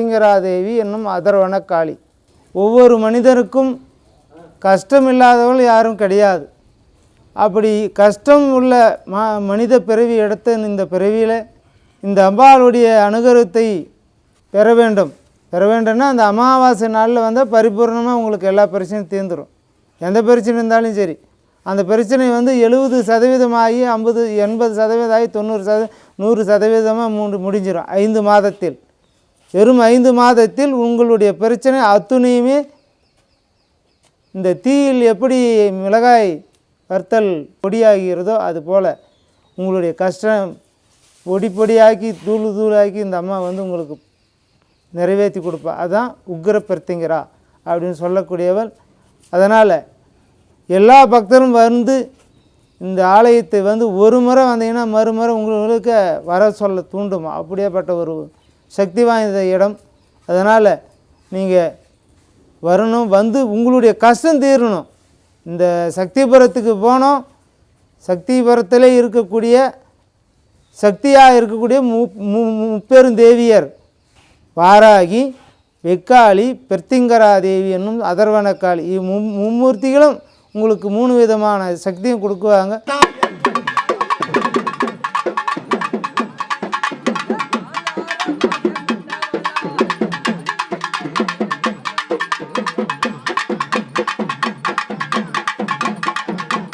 பிரத்திங்கரா என்னும் அதர்வன காளி ஒவ்வொரு மனிதருக்கும் கஷ்டம் இல்லாதவர்கள் யாரும் கிடையாது. அப்படி கஷ்டம் உள்ள ம மனித பிறவி எடுத்த இந்த பிறவியில் இந்த அம்பாளுடைய அனுகரத்தை பெற வேண்டும். பெற வேண்டும்னா அந்த அமாவாசை நாளில் வந்தால் பரிபூர்ணமாக உங்களுக்கு எல்லா பிரச்சனையும் தீர்ந்துடும் எந்த பிரச்சனை இருந்தாலும் சரி. அந்த பிரச்சனை வந்து எழுபது சதவீதமாகி ஐம்பது எண்பது சதவீதம் ஆகி தொண்ணூறு சத நூறு சதவீதமாக மூன்று முடிஞ்சிடும் ஐந்து மாதத்தில். வெறும் ஐந்து மாதத்தில் உங்களுடைய பிரச்சனை அத்துணையுமே இந்த தீயில் எப்படி மிளகாய் வறுத்தல் பொடியாகிறதோ அது போல் உங்களுடைய கஷ்டம் பொடி பொடியாக்கி தூள் தூளாக்கி இந்த அம்மா வந்து உங்களுக்கு நிறைவேற்றி கொடுப்பா. அதுதான் உக்கிர பிரத்திங்கரா அப்படின்னு சொல்லக்கூடியவள் அதனால் எல்லா பக்தரும் வந்து இந்த ஆலயத்தை வந்து ஒரு முறை வந்தீங்கன்னா மறுமுறை உங்களுக்கு வர சொல்ல தூண்டுமா? அப்படியேப்பட்ட ஒரு சக்தி வாய்ந்த இடம். அதனால் நீங்கள் வரணும் வந்து உங்களுடைய கஷ்டம் தீரணும். இந்த சக்திபுரத்துக்கு போனோம். சக்திபுரத்தில் இருக்கக்கூடிய சக்தியாக இருக்கக்கூடிய மு மு- முப்பெரும் தேவியர் வாராகி வெக்காளி பெர்த்திங்கரா தேவி என்னும் அதர்வனக்காளி இவ் மும் மும்மூர்த்திகளும் உங்களுக்கு மூணு விதமான சக்தியும் கொடுக்குவாங்க.